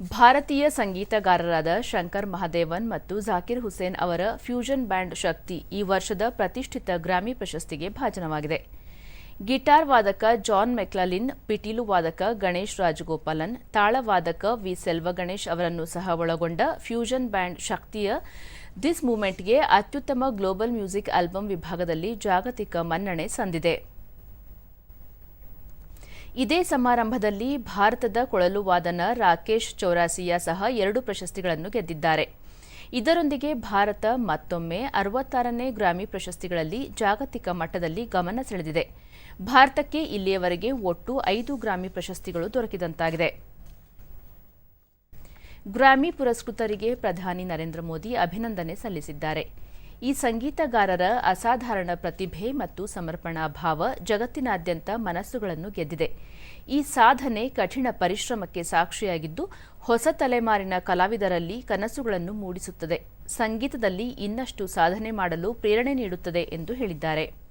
ಭಾರತೀಯ ಸಂಗೀತಗಾರರಾದ ಶಂಕರ್ ಮಹದೇವನ್ ಮತ್ತು ಜಾಕಿರ್ ಹುಸೇನ್ ಅವರ ಫ್ಯೂಷನ್ ಬ್ಯಾಂಡ್ ಶಕ್ತಿ ಈ ವರ್ಷದ ಪ್ರತಿಷ್ಠಿತ ಗ್ರಾಮಿ ಪ್ರಶಸ್ತಿಗೆ ಭಾಜನವಾಗಿದೆ. ಗಿಟಾರ್ ವಾದಕ ಜಾನ್ ಮೆಕ್ಲಲಿನ್, ಪಿಟೀಲು ವಾದಕ ಗಣೇಶ್ ರಾಜಗೋಪಾಲನ್ ತಾಳವಾದಕ ವಿ ಸೆಲ್ವಗಣೇಶ್ ಅವರನ್ನು ಸಹ ಒಳಗೊಂಡ ಫ್ಯೂಷನ್ ಬ್ಯಾಂಡ್ ಶಕ್ತಿಯ ದಿಸ್ ಮೂಮೆಂಟ್ಗೆ ಅತ್ಯುತ್ತಮ ಗ್ಲೋಬಲ್ ಮ್ಯೂಸಿಕ್ ಆಲ್ಬಂ ವಿಭಾಗದಲ್ಲಿ ಜಾಗತಿಕ ಮನ್ನಣೆ ಸಂದಿದೆ. ಇದೇ ಸಮಾರಂಭದಲ್ಲಿ ಭಾರತದ ಕೊಳಲು ವಾದನ ರಾಕೇಶ್ ಚೌರಾಸಿಯಾ ಸಹ ಎರಡು ಪ್ರಶಸ್ತಿಗಳನ್ನು ಗೆದ್ದಿದ್ದಾರೆ. ಇದರೊಂದಿಗೆ ಭಾರತ ಮತ್ತೊಮ್ಮೆ ಅರವತ್ತಾರನೇ ಗ್ರಾಮಿ ಪ್ರಶಸ್ತಿಗಳಲ್ಲಿ ಜಾಗತಿಕ ಮಟ್ಟದಲ್ಲಿ ಗಮನ ಸೆಳೆದಿದೆ. ಭಾರತಕ್ಕೆ ಇಲ್ಲಿಯವರೆಗೆ ಒಟ್ಟು ಐದು ಗ್ರಾಮಿ ಪ್ರಶಸ್ತಿಗಳು ದೊರಕಿದಂತಾಗಿದೆ. ಗ್ರಾಮಿ ಪುರಸ್ಕೃತರಿಗೆ ಪ್ರಧಾನಿ ನರೇಂದ್ರ ಮೋದಿ ಅಭಿನಂದನೆ ಸಲ್ಲಿಸಿದ್ದಾರೆ. ಈ ಸಂಗೀತಗಾರರ ಅಸಾಧಾರಣ ಪ್ರತಿಭೆ ಮತ್ತು ಸಮರ್ಪಣಾ ಭಾವ ಜಗತ್ತಿನಾದ್ಯಂತ ಮನಸ್ಸುಗಳನ್ನು ಗೆದ್ದಿದೆ. ಈ ಸಾಧನೆ ಕಠಿಣ ಪರಿಶ್ರಮಕ್ಕೆ ಸಾಕ್ಷಿಯಾಗಿದ್ದು, ಹೊಸ ತಲೆಮಾರಿನ ಕಲಾವಿದರಲ್ಲಿ ಕನಸುಗಳನ್ನು ಮೂಡಿಸುತ್ತದೆ. ಸಂಗೀತದಲ್ಲಿ ಇನ್ನಷ್ಟು ಸಾಧನೆ ಮಾಡಲು ಪ್ರೇರಣೆ ನೀಡುತ್ತದೆ ಎಂದು ಹೇಳಿದ್ದಾರೆ.